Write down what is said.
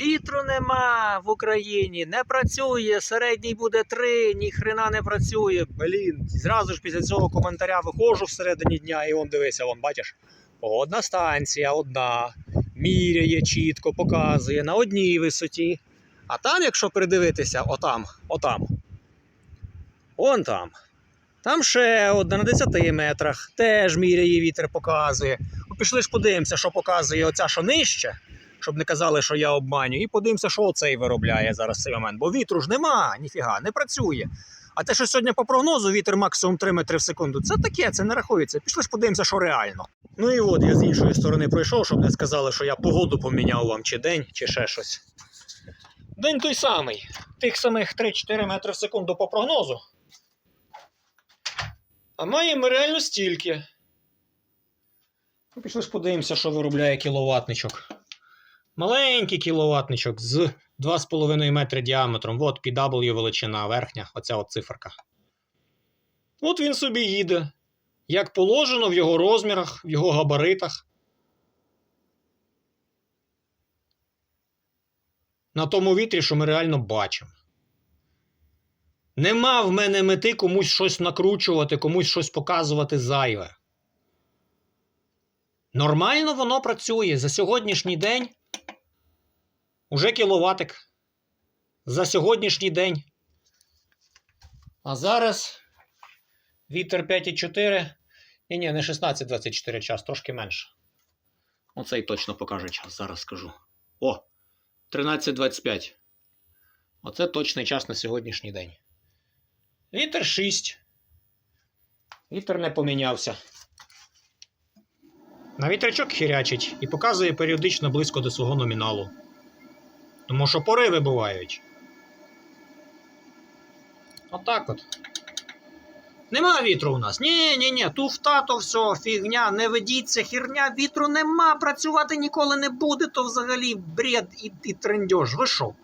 Вітру нема в Україні, не працює, середній буде 3, ні хрена не працює. Блін, зразу ж після цього коментаря виходжу всередині дня і он дивися, вон, бачиш. Одна станція, одна, міряє чітко, показує на одній висоті. А там, якщо придивитися, отам, отам. Он там. Там ще одна на 10 метрах, теж міряє вітер, показує. Ну, пішли ж подивимося, що показує оця, що нижче, щоб не казали, що я обманю. І подивимося, що оцей виробляє зараз цей момент. Бо вітру ж нема, ніфіга, не працює. А те, що сьогодні по прогнозу вітер максимум 3 метри в секунду, це таке, це не рахується. Пішли ж подивимося, що реально. Ну і от я з іншої сторони пройшов, щоб не сказали, що я погоду поміняв вам, чи день, чи ще щось. День той самий. Тих самих 3-4 метри в секунду по прогнозу. А маємо реально стільки. Ну, пішли ж подивимося, що виробляє кіловатничок. Маленький кіловатничок з 2,5 метри діаметром. От PW величина верхня, оця от циферка. От він собі їде. Як положено в його розмірах, в його габаритах. На тому вітрі, що ми реально бачимо. Нема в мене мети комусь щось накручувати, комусь щось показувати зайве. Нормально воно працює. За сьогоднішній день уже кіловатик. За сьогоднішній день. А зараз вітер 5,4. Ні, ні, не 16-24 час, трошки менше. Оцей точно покаже час, зараз скажу. О! 13.25. Оце точний час на сьогоднішній день. Вітер 6. Вітер не помінявся. На вітрячок хірячить і показує періодично близько до свого номіналу. Тому що пориви бувають. Отак от. Нема вітру у нас. Ні, ні, ні, туфта то все, фігня, не ведіться, херня, вітру нема, працювати ніколи не буде, то взагалі бред і, і трендьож. Ви що?